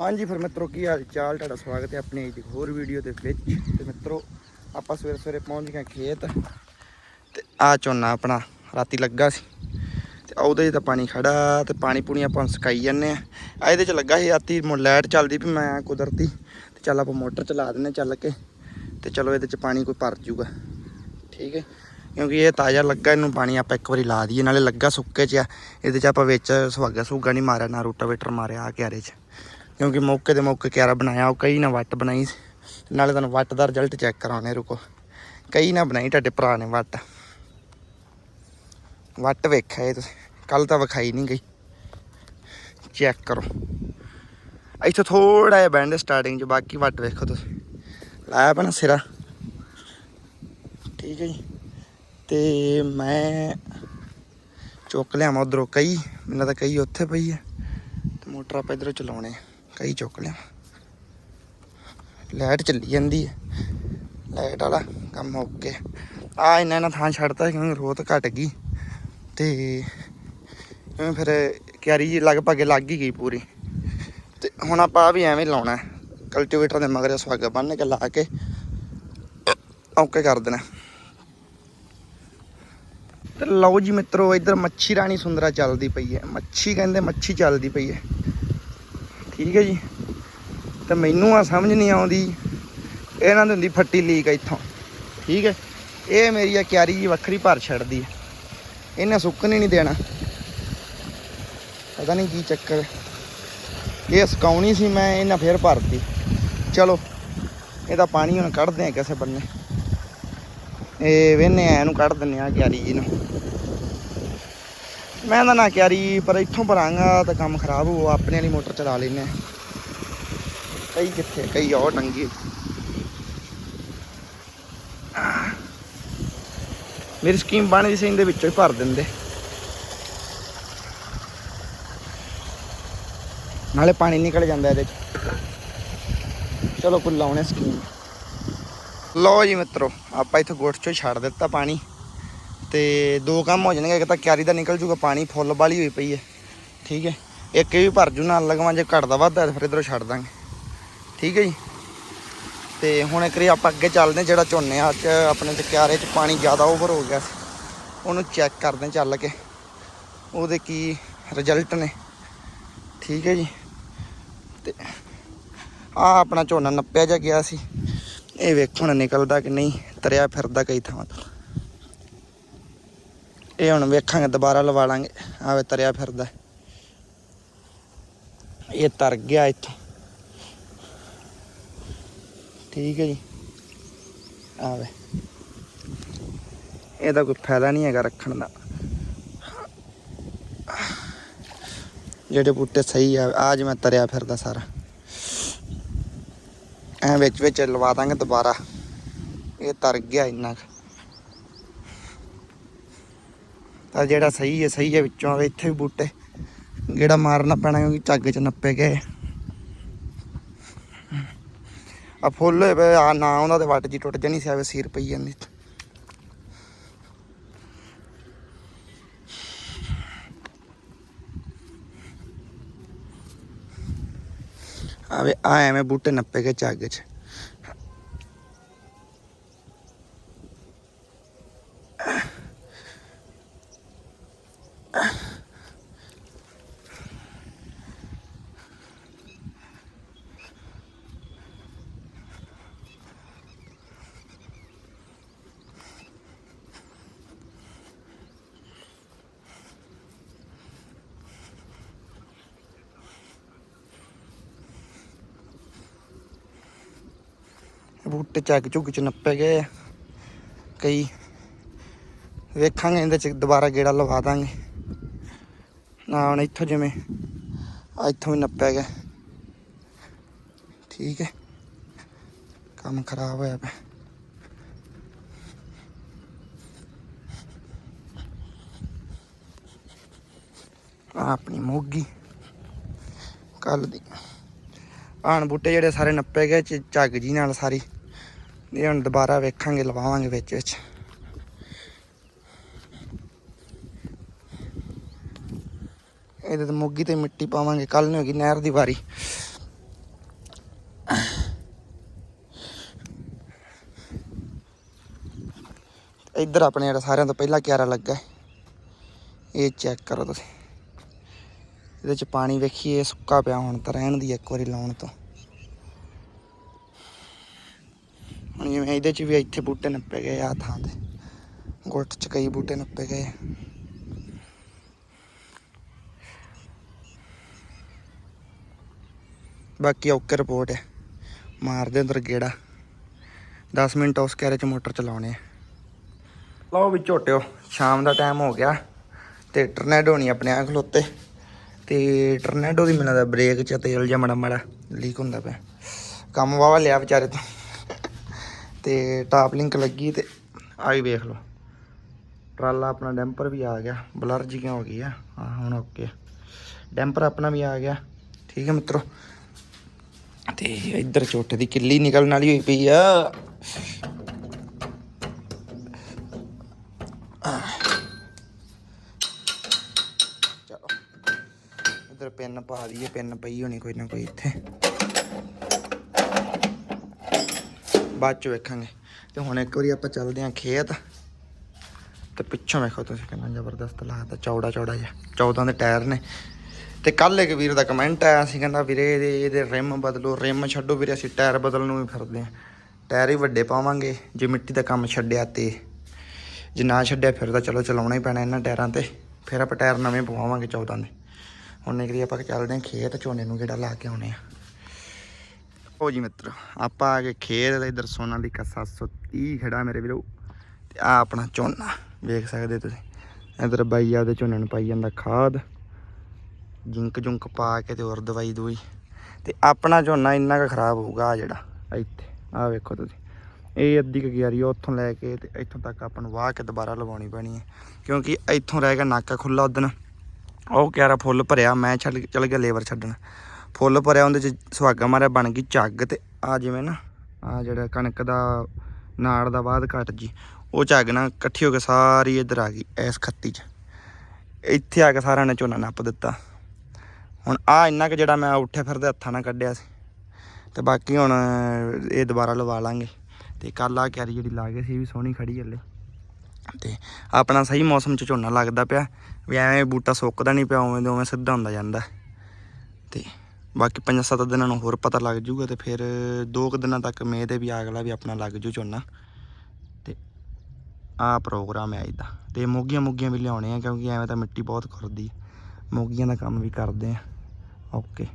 ਹਾਂਜੀ, ਫਿਰ ਮਿੱਤਰੋ, ਕੀ ਹਾਲ ਚਾਲ? ਤੁਹਾਡਾ ਸਵਾਗਤ ਹੈ ਆਪਣੀ ਇੱਕ ਹੋਰ ਵੀਡੀਓ ਦੇ ਵਿੱਚ। ਤੇ ਮਿੱਤਰੋ, ਆਪਾਂ ਸਵੇਰੇ ਸਵੇਰੇ ਪਹੁੰਚ ਗਏ ਖੇਤ ਤੇ ਆ ਝੋਨਾ ਆਪਣਾ ਰਾਤੀ ਲੱਗਾ ਸੀ। ਤੇ ਉਹਦੇ 'ਚ ਤਾਂ ਪਾਣੀ ਖੜਾ, ਤੇ ਪਾਣੀ ਪੂਣੀ ਆਪਾਂ ਸੁਕਾਈ ਜਾਂਦੇ ਆ ਇਹਦੇ 'ਚ ਲੱਗਾ ਸੀ, ਰਾਤੀ ਮੁੜ ਲਾਈਟ ਚੱਲਦੀ ਵੀ ਮੈਂ ਕੁਦਰਤੀ। ਤੇ ਚੱਲ ਆਪਾਂ ਮੋਟਰ ਚਲਾ ਦਿੰਨੇ ਚੱਲ ਕੇ। ਤੇ ਚਲੋ ਇਹਦੇ 'ਚ ਪਾਣੀ ਕੋਈ ਭਰ ਜੂਗਾ। ਠੀਕ ਹੈ? ਕਿਉਂਕਿ ਇਹ ਤਾਜ਼ਾ ਲੱਗਾ, ਇਹਨੂੰ ਪਾਣੀ ਆਪਾਂ ਇੱਕ ਵਾਰੀ ਲਾ ਦਈਏ, ਨਾਲੇ ਲੱਗਾ ਸੁੱਕੇ 'ਚ ਆ। ਇਹਦੇ 'ਚ ਆਪਾਂ ਵਿੱਚ ਸੁਹਾਗਾ ਸੁਗਾ ਨਹੀਂ ਮਾਰਿਆ, ਨਾ ਰੋਟਾਵੇਟਰ ਮਾਰਿਆ ਆ ਕਿਆਰੇ 'ਚ। ਕਿਉਂਕਿ ਮੌਕੇ ਦੇ ਮੌਕੇ ਕਿਆਰਾ ਬਣਾਇਆ, ਉਹ ਕਈ ਨਾ ਵੱਟ ਬਣਾਈ ਨਾਲੇ ਤੁਹਾਨੂੰ ਵੱਟ ਦਾ ਰਿਜ਼ਲਟ ਚੈੱਕ ਕਰਾਉਣੇ, ਰੁਕੋ। ਕਈ ਨਾ ਬਣਾਈ ਤੁਹਾਡੇ ਭਰਾ ਨੇ ਵੱਟ। ਵੱਟ ਵੇਖਿਆ ਇਹ ਤੁਸੀਂ। ਕੱਲ ਤਾਂ ਵਿਖਾਈ ਨਹੀਂ ਗਈ। ਚੈੱਕ ਕਰੋ। ਇੱਥੇ ਥੋੜਾ ਜਿਹਾ ਬੈਂਡ ਸਟਾਰਟਿੰਗ 'ਚ, ਬਾਕੀ ਵੱਟ ਵੇਖੋ ਤੁਸੀਂ। ਲਾਇਆ ਪਣਾ ਸਿਰਾ। ਠੀਕ ਹੈ ਜੀ। ਤੇ ਮੈਂ ਚੁੱਕ ਲਿਆਵਾਂ ਉਧਰੋਂ ਕਈ। ਮੈਨੂੰ ਤਾਂ ਕਈ ਉੱਥੇ ਪਈ ਹੈ ਤੇ ਮੋਟਰ ਆਪਾਂ ਇਧਰੋਂ ਚਲਾਉਣੇ ਆ। ਕਈ ਚੁੱਕ ਲਿਆ। ਲਾਈਟ ਚੱਲੀ ਜਾਂਦੀ ਹੈ। ਲਾਈਟ ਵਾਲਾ ਕੰਮ ਓਕੇ ਆ ਇਹਨਾਂ ਇਹਨਾਂ ਥਾਂ ਛੱਡਤਾ ਕਿਉਂਕਿ ਰੋਤ ਘਟ ਗਈ। ਤੇ ਫਿਰ ਕਿਆਰੀ ਜੀ ਲਗਭਗ ਲੱਗ ਹੀ ਗਈ ਪੂਰੀ। ਤੇ ਹੁਣ ਆਪਾਂ ਆਹ ਵੀ ਐਵੇਂ ਲਾਉਣਾ ਕਲਟੀਵੇਟਰ ਦੇ ਮਗਰ ਸਵਾਗਾ ਬੰਨ ਕੇ ਲਾ ਕੇ ਓਕੇ ਕਰ ਦੇਣਾ। ਤੇ ਲਓ ਜੀ ਮਿੱਤਰੋ, ਇੱਧਰ ਮੱਛੀ ਰਾਣੀ ਸੁੰਦਰਾ ਚੱਲਦੀ ਪਈ ਹੈ। ਮੱਛੀ ਕਹਿੰਦੇ ਮੱਛੀ ਚੱਲਦੀ ਪਈ ਹੈ। ਠੀਕ ਹੈ ਜੀ। ਤੇ ਮੈਨੂੰ ਆ ਸਮਝ ਨਹੀਂ ਆਉਂਦੀ। ਇਹਨਾਂ ਦੀ ਹੁੰਦੀ ਫੱਟੀ ਲੀਕ ਇੱਥੋਂ। ਠੀਕ ਹੈ। ਇਹ ਮੇਰੀ ਆ ਕਿਆਰੀ ਜੀ ਵੱਖਰੀ ਭਰ ਛੱਡਦੀ ਹੈ। ਇਹਨੇ ਸੁੱਕਣ ਹੀ ਨਹੀਂ ਦੇਣਾ। ਪਤਾ ਨਹੀਂ ਕੀ ਚੱਕਰ। ਇਹ ਸੁਕਾਉਣੀ ਸੀ ਮੈਂ, ਇਹਨਾਂ ਫੇਰ ਭਰਤੀ। ਚਲੋ, ਇਹਦਾ ਪਾਣੀ ਹੁਣ ਕੱਢਦੇ ਆ ਕਿਸੇ ਬੰਨੇ। ਇਹ ਵੇਨੇ ਆ, ਇਹਨੂੰ ਕੱਢ ਦਿੰਨੇ ਆ ਕਿਆਰੀ ਜੀ ਨੂੰ। ਮੈਂ ਤਾਂ ਨਾ ਕਿਆਰੀ, ਪਰ ਇੱਥੋਂ ਭਰਾਂਗਾ ਤਾਂ ਕੰਮ ਖਰਾਬ ਹੋ, ਆਪਣੇ ਵਾਲੀ ਮੋਟਰ ਚਲਾ ਲੈਨੇ ਆ ਕਈ ਕਿੱਥੇ, ਕਈ ਉਹ ਟੰਗੀ। ਮੇਰੀ ਸਕੀਮ ਬਣਦੀ ਸੀ, ਇਹਦੇ ਵਿੱਚੋਂ ਹੀ ਭਰ ਦਿੰਦੇ। ਨਾਲੇ ਪਾਣੀ ਨਿਕਲ ਜਾਂਦਾ ਇਹਦੇ ਚ। ਚਲੋ, ਕੋਈ ਲਾਉਣੇ ਸਕੀਮ। ਲਓ ਜੀ ਮਿੱਤਰੋ, ਆਪਾਂ ਇੱਥੇ ਗੋਠ ਚੋਂ ਛੱਡ ਦਿੱਤਾ ਪਾਣੀ। ਤੇ ਦੋ ਕੰਮ ਹੋ ਜਾਣਗੇ ਇੱਕ ਤਾਂ ਕਿਆਰੀ ਦਾ ਨਿਕਲ ਜੂਗਾ ਪਾਣੀ ਫੁੱਲ ਵਾਲੀ ਹੋਈ ਪਈ ਹੈ ਠੀਕ ਹੈ। ਇੱਕ ਵੀ ਭਰ ਜੂ ਨਾਲ ਲਗਵਾਂ ਜੇ ਘਟਦਾ ਵੱਧਦਾ ਤਾਂ ਫਿਰ ਇਧਰੋਂ ਛੱਡ ਦਾਂਗੇ ਠੀਕ ਹੈ ਜੀ। ਤੇ ਹੁਣ ਇੱਕ ਵਾਰੀ ਆਪਾਂ ਅੱਗੇ ਚੱਲਦੇ ਹਾਂ, ਜਿਹੜਾ ਝੋਨੇ ਆ ਚ ਆਪਣੇ ਤੇ ਕਿਆਰੇ ਚ ਪਾਣੀ ਜ਼ਿਆਦਾ ਓਵਰ ਹੋ ਗਿਆ ਸੀ ਉਹਨੂੰ ਚੈੱਕ ਕਰਦੇ ਹਾਂ ਚੱਲ ਕੇ ਉਹਦੇ ਕੀ ਰਿਜ਼ਲਟ ਨੇ ਠੀਕ ਹੈ ਜੀ। ਤੇ ਆ ਆਪਣਾ ਝੋਨਾ ਨੱਪਿਆ ਜਾ ਗਿਆ ਸੀ ਇਹ ਵੇਖੋ ਨਾ ਨਿਕਲਦਾ ਕਿ ਨਹੀਂ ਤਰਿਆ ਫਿਰਦਾ ਕਈ ਥਾਵਾਂ ਤੋਂ। ਇਹ ਹੁਣ ਵੇਖਾਂਗੇ, ਦੁਬਾਰਾ ਲਵਾ ਲਾਂਗੇ। ਆਵੇ ਤਰਿਆ ਫਿਰਦਾ। ਇਹ ਤਰ ਗਿਆ ਇੱਥੋਂ। ਠੀਕ ਹੈ ਜੀ। ਆਵੇ। ਇਹਦਾ ਕੋਈ ਫਾਇਦਾ ਨਹੀਂ ਹੈਗਾ ਰੱਖਣ ਦਾ। ਜਿਹੜੇ ਬੂਟੇ ਸਹੀ ਆ ਆਜ ਮੈਂ ਤਰਿਆ ਫਿਰਦਾ ਸਾਰਾ। ਐ ਵਿੱਚ ਵਿੱਚ ਲਵਾ ਦਾਂਗੇ ਦੁਬਾਰਾ। ਇਹ ਤਰ ਗਿਆ ਇੰਨਾ ਕੁ। ਤਾਂ ਜਿਹੜਾ ਸਹੀ ਹੈ ਸਹੀ ਹੈ ਵਿੱਚੋਂ ਇੱਥੇ ਵੀ ਬੂਟੇ। ਗੇੜਾ ਮਾਰਨਾ ਪੈਣਾ ਕਿਉਂਕਿ ਝੱਗ ਚ ਨੱਪੇ ਗਏ। ਆ ਫੁੱਲ ਹੋਏ ਆ ਨਾ ਉਹਨਾਂ ਦੇ ਵੱਟ ਜੀ ਟੁੱਟ ਜਾਣੀ ਸੀ ਆਵੇ ਸੀਰ ਪਈ ਜਾਂਦੀ ਆਵੇ, ਆ ਐਵੇਂ ਬੂਟੇ ਨੱਪੇ ਗਏ ਝੱਗ ਚ। ਬੂਟੇ ਚੱਕ ਝੁੱਕ ਚ ਨੱਪੇ ਗਏ ਆ। ਕਈ ਵੇਖਾਂਗੇ, ਇਹਦੇ ਚ ਦੁਬਾਰਾ ਗੇੜਾ ਲਵਾ ਦਾਂਗੇ। ਨਾ, ਹੁਣ ਇੱਥੋਂ ਜਿਵੇਂ ਇੱਥੋਂ ਵੀ ਨੱਪਿਆ ਗਿਆ। ਠੀਕ ਹੈ। ਕੰਮ ਖਰਾਬ ਹੋਇਆ ਪਿਆ। ਆਹ ਆਪਣੀ ਮੋਗੀ ਕੱਲ ਦੀ। ਆਣ ਬੂਟੇ ਜਿਹੜੇ ਸਾਰੇ ਨੱਪੇ ਗਏ ਝੱਗ ਜੀ ਨਾਲ ਸਾਰੀ। ਇਹ ਹੁਣ ਦੁਬਾਰਾ ਵੇਖਾਂਗੇ, ਲਵਾਵਾਂਗੇ ਵਿੱਚ ਵਿੱਚ। ਇਹਦੇ ਤੇ ਮੋਗੀ ਤੇ ਮਿੱਟੀ ਪਾਵਾਂਗੇ ਕੱਲ ਨੂੰ ਹੋਗੀ ਨਹਿਰ ਦੀ ਵਾਰੀ। ਇੱਧਰ ਆਪਣੇ ਜਿਹੜਾ ਸਾਰਿਆਂ ਤੋਂ ਪਹਿਲਾਂ ਕਿਆਰਾ ਲੱਗਾ ਇਹ ਚੈੱਕ ਕਰੋ ਤੁਸੀਂ। ਇਹਦੇ ਚ ਪਾਣੀ ਵੇਖੀਏ ਸੁੱਕਾ ਪਿਆ ਹੁਣ ਤਾਂ, ਰਹਿਣ ਦੀ ਇੱਕ ਵਾਰੀ ਲਾਉਣ ਤੋਂ। ਹੁਣ ਜਿਵੇਂ ਇਹਦੇ ਚ ਵੀ ਇੱਥੇ ਬੂਟੇ ਨੱਪੇ ਗਏ ਆ ਥਾਂ ਤੇ। ਗੁੱਟ ਚ ਕਈ ਬੂਟੇ ਨੱਪੇ ਗਏ। ਬਾਕੀ ਓਕੇ ਰਿਪੋਰਟ ਹੈ ਮਾਰਦੇ ਅੰਦਰ ਗੇੜਾ। 10 ਮਿੰਟ ਉਸ ਕੈਰੇ ਚ ਮੋਟਰ ਚਲਾਉਣੇ ਆ। ਲਓ ਵੀ ਝੋਟਿਓ, ਸ਼ਾਮ ਦਾ ਟਾਈਮ ਹੋ ਗਿਆ ਤੇ ਟਰਨੈਡੋ ਨਹੀਂ ਆਪਣੇ ਆ ਖਲੋਤੇ। ਤੇ ਟਰਨੈਡੋ ਦੀ ਮੈਨੂੰ ਦਾ ਬ੍ਰੇਕ ਚ ਤੇਲ ਜਾਂ ਮੜਾ ਮੜਾ ਲੀਕ ਹੁੰਦਾ ਪਿਆ। ਕੰਮ ਵਾਵਾ ਲਿਆ ਵਿਚਾਰੇ ਤੋਂ। ਤੇ ਟਾਪ ਲਿੰਕ ਲੱਗੀ ਤੇ ਆ ਵੀ ਵੇਖ ਲਓ। ਟਰਾਲਾ ਆਪਣਾ ਡੈਂਪਰ ਵੀ ਆ ਗਿਆ, ਬਲਰ ਜਿਹੀਆਂ ਹੋ ਗਈ ਆ ਹਾਂ ਹੁਣ ਓਕੇ ਡੈਂਪਰ ਆਪਣਾ ਵੀ ਆ ਗਿਆ, ਠੀਕ ਹੈ ਮਿੱਤਰੋ? ਤੇ ਇੱਧਰ ਝੋਟੇ ਦੀ ਕਿੱਲੀ ਨਿਕਲਣ ਵਾਲੀ ਹੋਈ ਪਈ ਆ। ਚਲੋ। ਇੱਧਰ ਪਿੰਨ ਪਾ ਦਈਏ, ਪਿੰਨ ਪਈ ਹੋਣੀ ਕੋਈ ਨਾ ਕੋਈ ਇੱਥੇ। ਬਾਅਦ ਚ ਵੇਖਾਂਗੇ। ਤੇ ਹੁਣ ਇੱਕ ਵਾਰੀ ਆਪਾਂ ਚੱਲਦੇ ਆਂ ਖੇਤ। ਤੇ ਪਿੱਛੋਂ ਵੇਖੋ ਤੁਸੀਂ ਕਿੰਨਾ ਜ਼ਬਰਦਸਤ ਲੱਗਦਾ, ਚੌੜਾ ਚੌੜਾ ਜਿਹਾ। 14 ਦੇ ਟਾਇਰ ਨੇ। ਤੇ ਕੱਲ ਇੱਕ ਵੀਰ ਦਾ ਕਮੈਂਟ ਆਇਆ ਸੀ, ਕਹਿੰਦਾ ਵੀਰੇ ਇਹਦੇ ਇਹਦੇ ਰਿਮ ਬਦਲੋ, ਰਿਮ ਛੱਡੋ ਵੀਰੇ, ਅਸੀਂ ਟਾਇਰ ਬਦਲਣ ਨੂੰ ਵੀ ਫਿਰਦੇ ਆਂ ਟਾਇਰ ਹੀ ਵੱਡੇ ਪਾਵਾਂਗੇ, ਜੇ ਮਿੱਟੀ ਦਾ ਕੰਮ ਛੱਡਿਆ ਤੇ। ਜੇ ਨਾ ਛੱਡਿਆ ਫਿਰ ਤਾਂ ਚਲੋ ਚਲਾਉਣਾ ਹੀ ਪੈਣਾ ਇਹਨਾਂ ਟਾਇਰਾਂ ਤੇ। ਫਿਰ ਆਪਾਂ ਟਾਇਰ ਨਵੇਂ ਪਵਾਵਾਂਗੇ 14 ਦੇ। ਹੁਣ ਨਿਕਲੀ ਆਪਾਂ ਚੱਲਦੇ ਆਂ ਖੇਤ, ਝੋਨੇ ਨੂੰ ਕਿਹੜਾ ਲਾ ਕੇ ਆਉਣੇ ਆ ਉਹ ਜੀ ਮਿੱਤਰ, ਆਪਾਂ ਆ ਕੇ ਖੇਤ ਦੇ ਇਧਰ ਸੋਨਾਲੀਕਾ 730 ਖੜਾ ਮੇਰੇ ਵੀਰੋ। ਤੇ ਆ ਆਪਣਾ ਝੋਨਾ, ਵੇਖ ਸਕਦੇ ਤੁਸੀਂ। ਇਧਰ ਬਾਈ ਆ ਆਪਦੇ ਝੋਨੇ ਨੂੰ ਪਾਈ ਜਾਂਦਾ ਖਾਦ। ਜਿੰਕ ਜੁੰਕ ਪਾ ਕੇ ਤੇ ਹੋਰ ਦਵਾਈ ਦਵਾਈ। ਤੇ ਆਪਣਾ ਝੋਨਾ ਇੰਨਾ ਕੁ ਖਰਾਬ ਹੋਊਗਾ ਆ ਜਿਹੜਾ, ਇੱਥੇ। ਆ ਵੇਖੋ ਤੁਸੀਂ। ਇਹ ਅੱਧੀ ਕੁ ਗਿਆਰੀ ਆ, ਉੱਥੋਂ ਲੈ ਕੇ ਤੇ ਇੱਥੋਂ ਤੱਕ ਆਪਾਂ ਨੂੰ ਵਾਹ ਕੇ ਦੁਬਾਰਾ ਲਵਾਉਣੀ ਪੈਣੀ ਹੈ। ਕਿਉਂਕਿ ਇੱਥੋਂ ਰਹਿ ਗਿਆ ਨਾਕਾ ਖੁੱਲਾ ਉਦਣ। ਉਹ ਕਿਆਰਾ ਫੁੱਲ ਭਰਿਆ, ਮੈਂ ਛੱਡ ਚਲ ਗਿਆ ਲੇਬਰ ਛੱਡਣ। ਫੁੱਲ ਭਰਿਆ ਉਹਦੇ ਚ ਸੁਹਾਗਾ ਮਾਰਿਆ ਬਣ ਗਈ ਝੱਗ ਤੇ ਆ ਜਿਵੇਂ ਨਾ ਆ ਜਿਹੜਾ ਕਣਕ ਦਾ ਨਾੜ ਦਾ ਬਾਅਦ ਘਟ ਜੀ, ਉਹ ਝੱਗ ਨਾ ਇਕੱਠੀ ਹੋ ਕੇ ਸਾਰੀ ਇੱਧਰ ਆ ਗਈ ਇਸ ਖੱਤੀ 'ਚ। ਇੱਥੇ ਆ ਕੇ ਸਾਰਿਆਂ ਨੇ ਝੋਨਾ ਨੱਪ ਦਿੱਤਾ। ਹੁਣ ਆ ਇੰਨਾ ਕਿ ਜਿਹੜਾ ਮੈਂ ਉੱਠੇ ਫਿਰਦੇ ਹੱਥਾਂ ਨਾਲ ਕੱਢਿਆ ਸੀ। ਤੇ ਬਾਕੀ ਹੁਣ ਇਹ ਦੁਬਾਰਾ ਲਵਾ ਲਾਂਗੇ। ਤੇ ਕੱਲ ਆ ਕਿਆਰੀ ਜਿਹੜੀ ਲਾ ਗਏ ਸੀ ਵੀ ਸੋਹਣੀ ਖੜੀ ਹਲੇ। ਤੇ ਆਪਣਾ ਸਹੀ ਮੌਸਮ 'ਚ ਝੋਨਾ ਲੱਗਦਾ ਪਿਆ। ਵੀ ਐਵੇਂ ਬੂਟਾ ਸੁੱਕਦਾ ਨਹੀਂ ਪਿਆ, ਉਵੇਂ ਦੇ ਉਵੇਂ ਸਿੱਧਾ ਹੁੰਦਾ ਜਾਂਦਾ। ਤੇ ਬਾਕੀ ਪੰਜ ਸੱਤ ਦਿਨਾਂ ਨੂੰ ਹੋਰ ਪਤਾ ਲੱਗ ਜੂਗਾ ਤੇ ਫਿਰ ਦੋ ਕੁ ਦਿਨਾਂ ਤੱਕ ਮੇ ਦੇ ਵੀ ਅਗਲਾ ਵੀ ਆਪਣਾ ਲੱਗ ਜੂ ਝੋਨਾ। ਤੇ ਆਹ ਪ੍ਰੋਗਰਾਮ ਹੈ ਇਹਦਾ। ਤੇ ਮੋਗੀਆਂ ਮੋਗੀਆਂ ਵੀ ਲਿਆਉਣੇ ਆ ਕਿਉਂਕਿ ਐਵੇਂ ਤਾਂ ਮਿੱਟੀ ਬਹੁਤ ਖੁਰਦੀ ਮੋਗੀਆਂ ਦਾ ਕੰਮ ਵੀ ਕਰਦੇ ਆ। ਓਕੇ